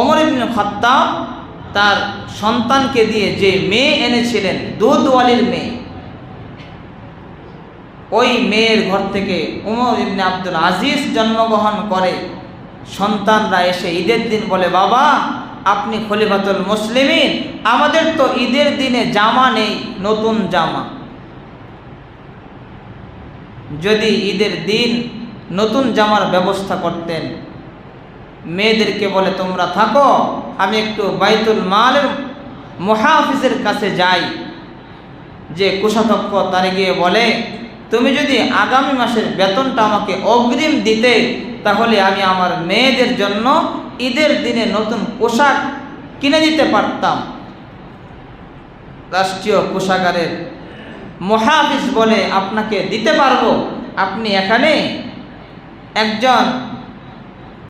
অমর ইবনে খত্তাব তার সন্তানকে দিয়ে যে মেয়ে এনেছিলেন দুধওয়ালির মেয়ে, ওই মেয়ের ঘর থেকে উমর ইবনে আব্দুল আজিজ জন্মগ্রহণ করে। সন্তানরা এসে ঈদের দিন বলে, বাবা, আপনি খলিফাতুল মুসলিমিন, আমাদের তো ঈদের দিনে জামা নেই, নতুন জামা। যদি ঈদের দিন নতুন জামার ব্যবস্থা করতেন মেয়েদেরকে বলে, তোমরা থাকো, আমি একটু বাইতুল মালের মহাফিজের কাছে যাই। যে কোষাধ্যক্ষ তারে গিয়ে বলে, তুমি যদি আগামী মাসের বেতনটা আমাকে অগ্রিম দিতে, তাহলে আমি আমার মেয়েদের জন্য ঈদের দিনে নতুন পোশাক কিনে দিতে পারতাম। রাষ্ট্রীয় কোষাগারের মহাফিজ বলে, আপনাকে দিতে পারব। আপনি এখানে একজন